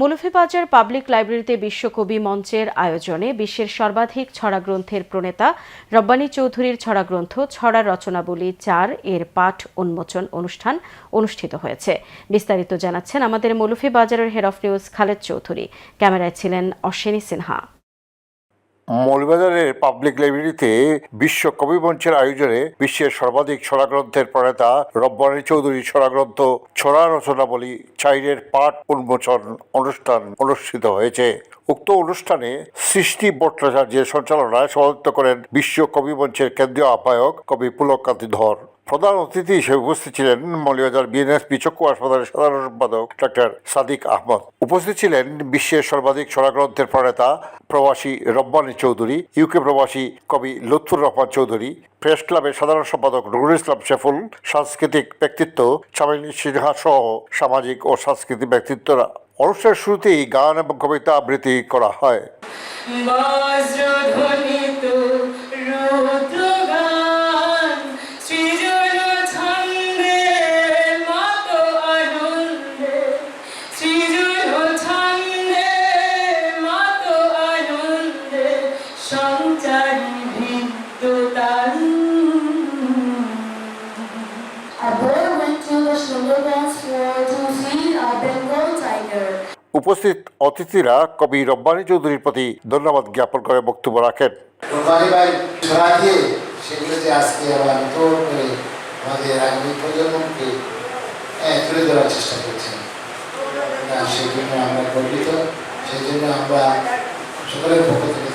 Moulvibazar public লাইব্রেরিতে বিশ্বকবি মঞ্চের আয়োজনে বিশ্বের সর্বাধিক ছড়া গ্রন্থের প্রণেতা রব্বানী চৌধুরীর ছড়া গ্রন্থ ছড়া রচনাবলী চার এর পাঠ উন্মোচন অনুষ্ঠান অনুষ্ঠিত হয়েছে। বিস্তারিত জানাচ্ছেন আমাদের মৌলভীবাজারের head of news Khaled Chowdhury. ক্যামেরায় ছিলেন অশ্বিনী সিনহা। মৌলবাজারের পাবলিক লাইব্রেরিতে বিশ্ব কবি মঞ্চের আয়োজনে বিশ্বের সর্বাধিক ছড়া গ্রন্থের প্রণেতা রব্বানী চৌধুরী ছড়া গ্রন্থ ছড়া রচনাবলী চাইরের পাঠ উন্মোচন অনুষ্ঠান অনুষ্ঠিত হয়েছে। উক্ত অনুষ্ঠানে সৃষ্টি ভট্টাচার্যের সঞ্চালনায় সভাপতিত্ব করেন বিশ্ব কবি মঞ্চের কেন্দ্রীয় আহ্বায়ক কবি পুলকান্তি ধর। প্রধান অতিথি হিসেবে উপস্থিত ছিলেন মৌলবাজার বিএনএসপি চক্ষু হাসপাতালের সাধারণ সম্পাদক ডাক্তার সাদিক আহমদ। উপস্থিত ছিলেন বিশ্বের সর্বাধিক ছড়া গ্রন্থের প্রণেতা প্রবাসী রব্বানী চৌধুরী ইউকে প্রবাসী কবি লুৎফুর রহমান চৌধুরী, প্রেস ক্লাবের সাধারণ সম্পাদক নুরুল ইসলাম শেফুল, সাংস্কৃতিক ব্যক্তিত্ব চামেলি সিনহা সহ সামাজিক ও সাংস্কৃতিক ব্যক্তিত্বরা। অনুষ্ঠানের শুরুতেই গান এবং কবিতা আবৃত্তি করা হয়। উপস্থিত অতিথিরা কবি রব্বানী চৌধুরীর প্রতি ধন্যবাদ জ্ঞাপন করে বক্তব্য রাখেন। রোমারি ভাই ছড়া দিয়ে সেগুলো যে আজকে নতুন করে আমাদের আগামী প্রজন্মকে হ্যাঁ, তুলে ধরার চেষ্টা করছেন। সেই জন্য আমরা গর্বিত সেই জন্য আমরা সকলের পক্ষ থেকে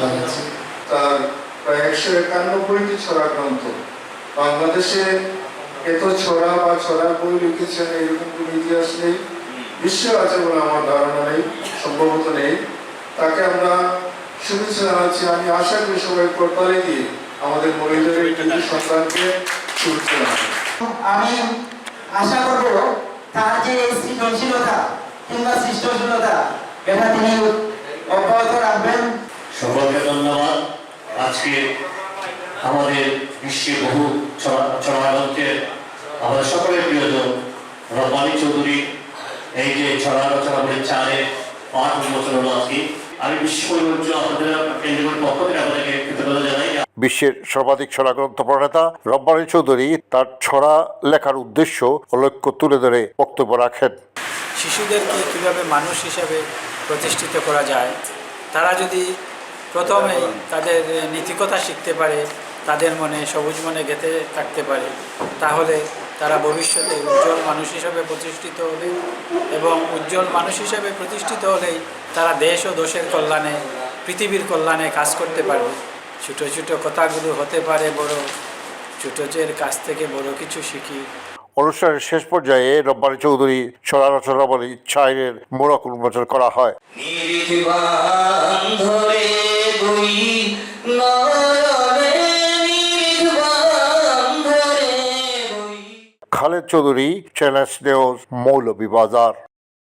তাকে কৃতজ্ঞতা তার প্রায় একশো একানব্বইটি ছড়া গ্রন্থ। বাংলাদেশে এত ছড়া বা ছড়া বই লিখেছেন, এরকম কোনো ইতিহাস নেই। বিশ্বে আছে বলে আমার ধারণা নেই, সম্ভবত নেই। তাকে আমরা শুভেচ্ছা জানাচ্ছি। আমি আশা করি সবাই করতালে দিয়ে আমাদের মহিলাদের এই সন্তানকে শুভেচ্ছা আমি আশা করব তার যে সৃজনশীলতা কিংবা সৃষ্টশীলতা, এটা তিনি ধন্যবাদ। আজকে আমাদের বিশ্বে বহু ছড়াগ্রন্থের আমাদের সকলের প্রিয়জন রব্বানী চৌধুরী এই যে ছড়া রচনা বলে চারে পাঠ উন্মোচন হলো আজকে। আমি বিশ্ব পরিবর্তন আপনাদের কেন্দ্রীয় পক্ষ থেকে আপনাদেরকে কৃতজ্ঞতা জানাই। বিশ্বের সর্বাধিক ছড়া গ্রন্থ প্রণেতা রব্বানী চৌধুরী তার ছড়া লেখার উদ্দেশ্য ও লক্ষ্য তুলে ধরে বক্তব্য রাখেন। শিশুদেরকে কীভাবে মানুষ হিসাবে প্রতিষ্ঠিত করা যায় তারা যদি প্রথমেই তাদের নীতিকথা শিখতে পারে তাদের মনে সবুজ মনে গেঁথে থাকতে পারে। তাহলে তারা ভবিষ্যতে উজ্জ্বল মানুষ হিসাবে প্রতিষ্ঠিত হবে এবং উজ্জ্বল মানুষ হিসাবে প্রতিষ্ঠিত হলেই তারা দেশ ও দেশের কল্যাণে পৃথিবীর কল্যাণে কাজ করতে পারবে। ছোটো ছোটো কথাগুলো হতে পারে বড় ছোটোদের কাছ থেকে বড় কিছু শিখি। অনুষ্ঠানের শেষ পর্যায়ে রব্বানী চৌধুরী ছড়া রচনাবলী ছাইরের মোড়ক উন্মোচন করা হয়। Khaled Chowdhury challenge news Moulvibazar.